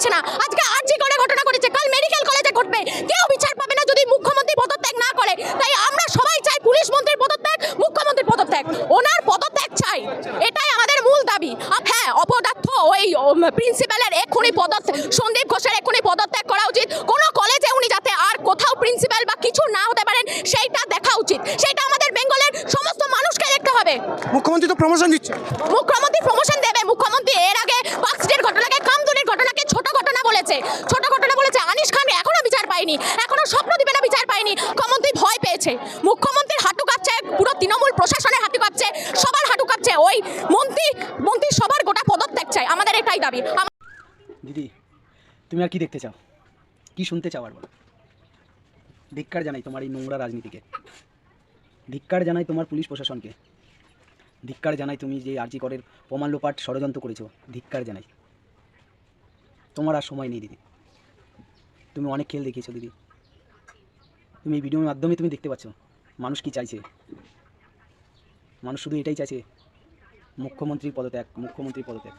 হচ্ছে না। আজকে আর্জি করে ঘটনা ঘটেছে। কাল মেডিকেল কলেজে ঘটবে। কেউ বিচার পাবে না যদি মুখ্যমন্ত্রী পদত্যাগ না করে। তাই আমরা সবাই চাই পুলিশ মন্ত্রীর পদত্যাগ মুখ্যমন্ত্রীর পদত্যাগ। ওনার পদত্যাগ চাই। এটাই আমাদের মূল দাবি। হ্যাঁ অপদার্থ ওই প্রিন্সিপালের এখনই পদত্যাগ সন্দীপ ঘোষের এখনই পদত্যাগ করা উচিত। কোনো কলেজে উনি যাতে আর কোথাও প্রিন্সিপাল বা কিছু না হতে পারেন সেইটা দেখা উচিত। সেইটা আমাদের বেঙ্গলের সমস্ত মানুষকে দেখতে হবে। মুখ্যমন্ত্রী তো প্রমোশন দিচ্ছে। মুখ্যমন্ত্রী প্রমোশন দেবে। মুখ্যমন্ত্রী বলেছে। ছোট ঘটনা বলেছে, আনিস খান এখনও বিচার পায়নি, এখনও স্বপ্ন দিবে না বিচার পায়নি। মুখ্যমন্ত্রী ভয় পেয়েছে। মুখ্যমন্ত্রীর হাঁটু কাঁপছে, পুরো তৃণমূল প্রশাসনের হাঁটু কাঁপছে, সবার হাঁটু কাঁপছে। ওই মন্ত্রী মন্ত্রী সবার গোটা পদত্যাগ চাই আমাদের এটাই দাবি। দিদি, তুমি আর কি দেখতে চাও? কি শুনতে চাও আর বলো? ধিক্কার জানাই তোমার এই নোংরা রাজনীতিকে। ধিক্কার জানাই তোমার পুলিশ প্রশাসনকে। ধিক্কার জানাই তুমি যে আর্জি করের প্রমাণ লোপাট ষড়যন্ত্র করেছ। ধিক্কার জানাই। তোমার আর সময় নেই, দিদি। তুমি অনেক খেল দেখিয়েছো, দিদি। তুমি এই ভিডিওর মাধ্যমে তুমি দেখতে পাচ্ছ, মানুষ কি চাইছে। মানুষ শুধু এটাই চাইছে, মুখ্যমন্ত্রীর পদত্যাগ মুখ্যমন্ত্রীর পদত্যাগ।